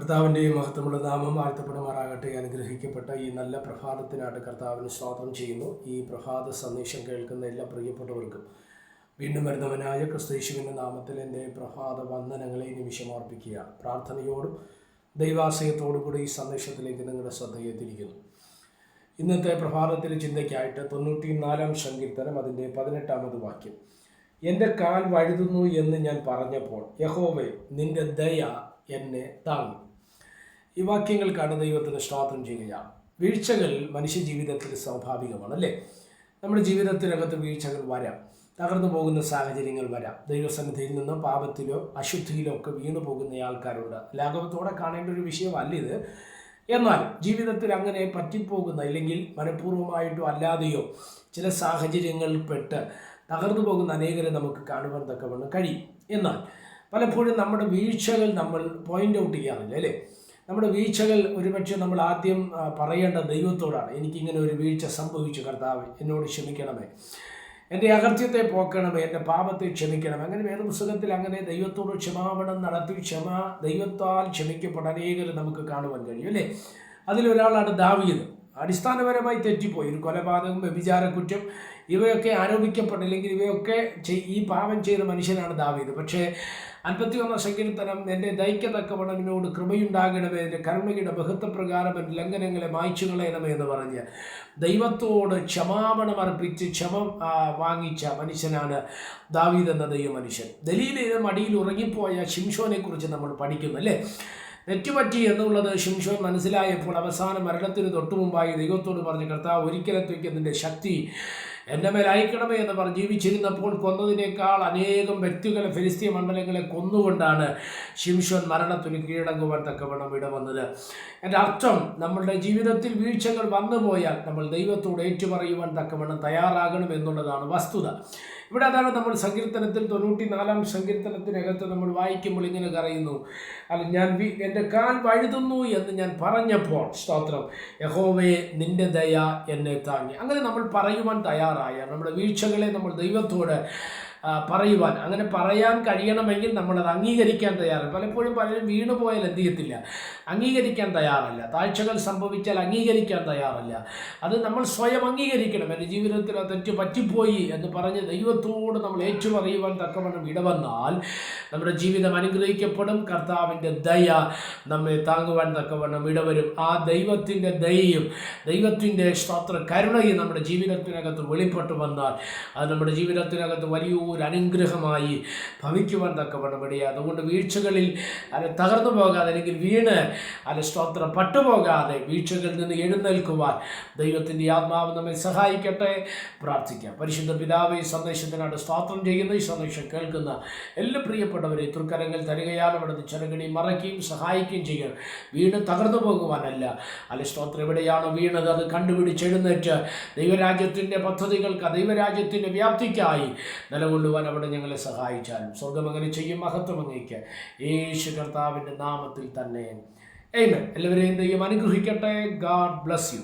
കർത്താവിന്റെയും മഹത്വമുള്ള നാമം വാഴ്ത്തപ്പെടുമാറാകട്ടെ അനുഗ്രഹിക്കപ്പെട്ട ഈ നല്ല പ്രഭാതത്തിനായിട്ട് കർത്താവിന് സ്വാഗതം ചെയ്യുന്നു. ഈ പ്രഭാത സന്ദേശം കേൾക്കുന്ന എല്ലാ പ്രിയപ്പെട്ടവർക്കും വീണ്ടും വരുന്നവനായ ക്രിസ്തേശുവിന്റെ നാമത്തിൽ എന്റെ പ്രഭാത വന്ദനങ്ങളെ നിമിഷം അർപ്പിക്കുക. പ്രാർത്ഥനയോടും ദൈവാശയത്തോടും കൂടി ഈ സന്ദേശത്തിലേക്ക് നിങ്ങളുടെ ശ്രദ്ധയെ തിരിക്കുന്നു ഇന്നത്തെ പ്രഭാതത്തിലെ ചിന്തയ്ക്കായിട്ട് തൊണ്ണൂറ്റി നാലാം സങ്കീർത്തനം അതിന്റെ പതിനെട്ടാമത് വാക്യം. എന്റെ കാൽ വഴുതുന്നു എന്ന് ഞാൻ പറഞ്ഞപ്പോൾ യഹോവേ നിന്റെ ദയ എന്നെ താങ്ങി. ഈ വാക്യങ്ങൾ വാക്യങ്ങൾക്കാണ് ദൈവത്തിന് സ്തോത്രം ചെയ്യുകയാണ്. വീഴ്ചകൾ മനുഷ്യ ജീവിതത്തിൽ സ്വാഭാവികമാണ് അല്ലേ നമ്മുടെ ജീവിതത്തിനകത്ത് വീഴ്ചകൾ വരാം. തകർന്നു പോകുന്ന സാഹചര്യങ്ങൾ വരാം. ദൈവസന്നിധിയിൽ നിന്ന് പാപത്തിലോ അശുദ്ധിയിലോ ഒക്കെ വീണു പോകുന്ന ആൾക്കാരുണ്ട്. ലാഘവത്തോടെ കാണേണ്ട ഒരു വിഷയമല്ല ഇത്. എന്നാൽ ജീവിതത്തിൽ അങ്ങനെ പറ്റിപ്പോകുന്ന അല്ലെങ്കിൽ മനഃപൂർവമായിട്ടോ അല്ലാതെയോ ചില സാഹചര്യങ്ങളിൽ പെട്ട് തകർന്നു പോകുന്ന അനേകരെ നമുക്ക് കാണുവാൻ തക്കവണ്ണം കഴിയും. എന്നാൽ പലപ്പോഴും നമ്മുടെ വീഴ്ചകൾ നമ്മൾ പോയിന്റ് ഔട്ട് ചെയ്യാറില്ല അല്ലേ? നമ്മുടെ വീഴ്ചകൾ ഒരുപക്ഷെ നമ്മൾ ആദ്യം പറയേണ്ട ദൈവത്തോടാണ്. എനിക്കിങ്ങനെ ഒരു വീഴ്ച സംഭവിച്ചു കർത്താവ് എന്നോട് ക്ഷമിക്കണമേ. എന്റെ അകർത്യത്തെ പോക്കണമേ എന്റെ പാപത്തെ ക്ഷമിക്കണമേ. അങ്ങനെ വേറെ പുസ്തകത്തിൽ അങ്ങനെ ദൈവത്തോട് ക്ഷമാപണം നടത്തി ക്ഷമ ദൈവത്താൽ ക്ഷമിക്കപ്പെട്ട അനേകർ നമുക്ക് കാണുവാൻ കഴിയും അല്ലേ? അതിലൊരാളാണ് ദാവീദ്. അടിസ്ഥാനപരമായി തെറ്റിപ്പോയി. ഒരു കൊലപാതകം വ്യഭിചാര കുറ്റം ഇവയൊക്കെ ആരോപിക്കപ്പെട്ടില്ലെങ്കിൽ ഇവയൊക്കെ ഈ പാപം ചെയ്ത മനുഷ്യനാണ് ദാവീദ്. പക്ഷേ അൻപത്തി സങ്കീർത്തനം എന്റെ ദൈക്കത്തക്കവണ്ണം എന്നോട് കൃപയുണ്ടാകണമേ എന്റെ കരുണയുടെ ബഹുത്വപ്രകാരം എന്റെ ലംഘനങ്ങളെ മായ്ച്ചു കളയണമേ എന്ന് പറഞ്ഞ് ദൈവത്തോട് ക്ഷമാപണം അർപ്പിച്ച് ക്ഷമ വാങ്ങിച്ച മനുഷ്യനാണ് ദാവീദ് എന്ന ദൈവ മനുഷ്യൻ ദലീലയുടെ മടിയിൽ ഉറങ്ങിപ്പോയ ശിംഷോനെ കുറിച്ച് നമ്മൾ പഠിക്കുന്നു അല്ലേ? തെറ്റുപറ്റി എന്നുള്ളത് ശിംഷോൻ മനസ്സിലായപ്പോൾ അവസാന മരണത്തിന് തൊട്ടു മുമ്പായി ദൈവത്തോട് പറഞ്ഞു കർത്താവ് ഒരിക്കലത്തേക്ക് നിന്റെ ശക്തി എന്റെ മേൽ അയക്കണമേ എന്ന് പറഞ്ഞ് ജീവിച്ചിരുന്നപ്പോൾ കൊന്നതിനേക്കാൾ അനേകം വ്യക്തികളെ ഫിലിസ്തീയ മണ്ഡലങ്ങളെ കൊന്നുകൊണ്ടാണ് ശിംഷോൻ മരണത്തിന് കീഴടങ്ങുവാൻ തക്കവണ്ണം ഇടവന്നത് എന്റെ അർത്ഥം നമ്മളുടെ ജീവിതത്തിൽ വീഴ്ചകൾ വന്നു പോയാൽ നമ്മൾ ദൈവത്തോട് ഏറ്റുപറയുവാൻ തക്കവണ്ണം തയ്യാറാകണം എന്നുള്ളതാണ് വസ്തുത. ഇവിടെ അതാണ് നമ്മൾ സങ്കീർത്തനത്തിൽ തൊണ്ണൂറ്റി നാലാം സങ്കീർത്തനത്തിനകത്ത് നമ്മൾ വായിക്കുമ്പോൾ ഇങ്ങനെ പറയുന്നു അല്ല ഞാൻ എന്റെ കാൽ വഴുതുന്നു എന്ന് ഞാൻ പറഞ്ഞപ്പോൾ സ്തോത്രം യഹോവയെ നിന്റെ ദയ എന്നെ താങ്ങി. അങ്ങനെ നമ്മൾ പറയുവാൻ തയ്യാറായ നമ്മുടെ വീഴ്ചകളെ നമ്മൾ ദൈവത്തോട് പറയുവാൻ. അങ്ങനെ പറയാൻ കഴിയണമെങ്കിൽ നമ്മളത് അംഗീകരിക്കാൻ തയ്യാറാണ് പലപ്പോഴും പലരും വീണു പോയാൽ എന്ത് ചെയ്യത്തില്ല? അംഗീകരിക്കാൻ തയ്യാറല്ല. താഴ്ചകൾ സംഭവിച്ചാൽ അംഗീകരിക്കാൻ തയ്യാറല്ല. അത് നമ്മൾ സ്വയം അംഗീകരിക്കണം. എന്റെ ജീവിതത്തിൽ ആ തെറ്റ് പറ്റിപ്പോയി എന്ന് പറഞ്ഞ് ദൈവത്തോട് നമ്മൾ ഏറ്റുപറയുവാൻ തക്കവണ്ണം ഇടവന്നാൽ നമ്മുടെ ജീവിതം അനുഗ്രഹിക്കപ്പെടും. കർത്താവിന്റെ ദയ നമ്മെ താങ്ങുവാൻ തക്കവണ്ണം ഇടവരും. ആ ദൈവത്തിന്റെ ദയയും ദൈവത്തിന്റെ സ്തോത്ര കരുണയും നമ്മുടെ ജീവിതത്തിനകത്ത് വെളിപ്പെട്ടു വന്നാൽ അത് നമ്മുടെ ജീവിതത്തിനകത്ത് വലിയൊരു അനുഗ്രഹമായി ഭവിക്കുവാൻ തക്കവണ്ണം ഇടയാ. അതുകൊണ്ട് വീഴ്ചകളിൽ അത് തകർന്നു പോകാതെ അല്ലെങ്കിൽ വീണ് അല്ല സ്തോത്രം പട്ടുപോകാതെ വീഴ്ചകളിൽ നിന്ന് എഴുന്നേൽക്കുവാൻ ദൈവത്തിന്റെ ആത്മാവ് നമ്മെ സഹായിക്കട്ടെ. പ്രാർത്ഥിക്കാം. പരിശുദ്ധ പിതാവ് ഈ സന്ദേശത്തിനാണ് സ്തോത്രം ചെയ്യുന്ന. ഈ സന്ദേശം കേൾക്കുന്ന എല്ലാ പ്രിയപ്പെട്ടവരെ തൃക്കരങ്ങൾ തരികയാണ് അവിടുന്ന് ചെറുകടി മറയ്ക്കുകയും സഹായിക്കുകയും ചെയ്യുക വീണ് തകർന്നു പോകുവാനല്ല. അല്ലെ സ്തോത്രം എവിടെയാണോ വീണത്? അത് കണ്ടുപിടിച്ചെഴുന്നേറ്റ് ദൈവരാജ്യത്തിന്റെ പദ്ധതികൾക്ക് ദൈവരാജ്യത്തിന്റെ വ്യാപ്തിക്കായി നിലകൊള്ളുവാൻ അവിടെ ഞങ്ങളെ സഹായിച്ചാലും. സ്വർഗം അങ്ങനെ ചെയ്യും മഹത്വം അങ്ങേക്ക്. യേശു കർത്താവിന്റെ നാമത്തിൽ തന്നെ. എല്ലാവരെയും ദൈവം അനുഗ്രഹിക്കട്ടെ. God bless you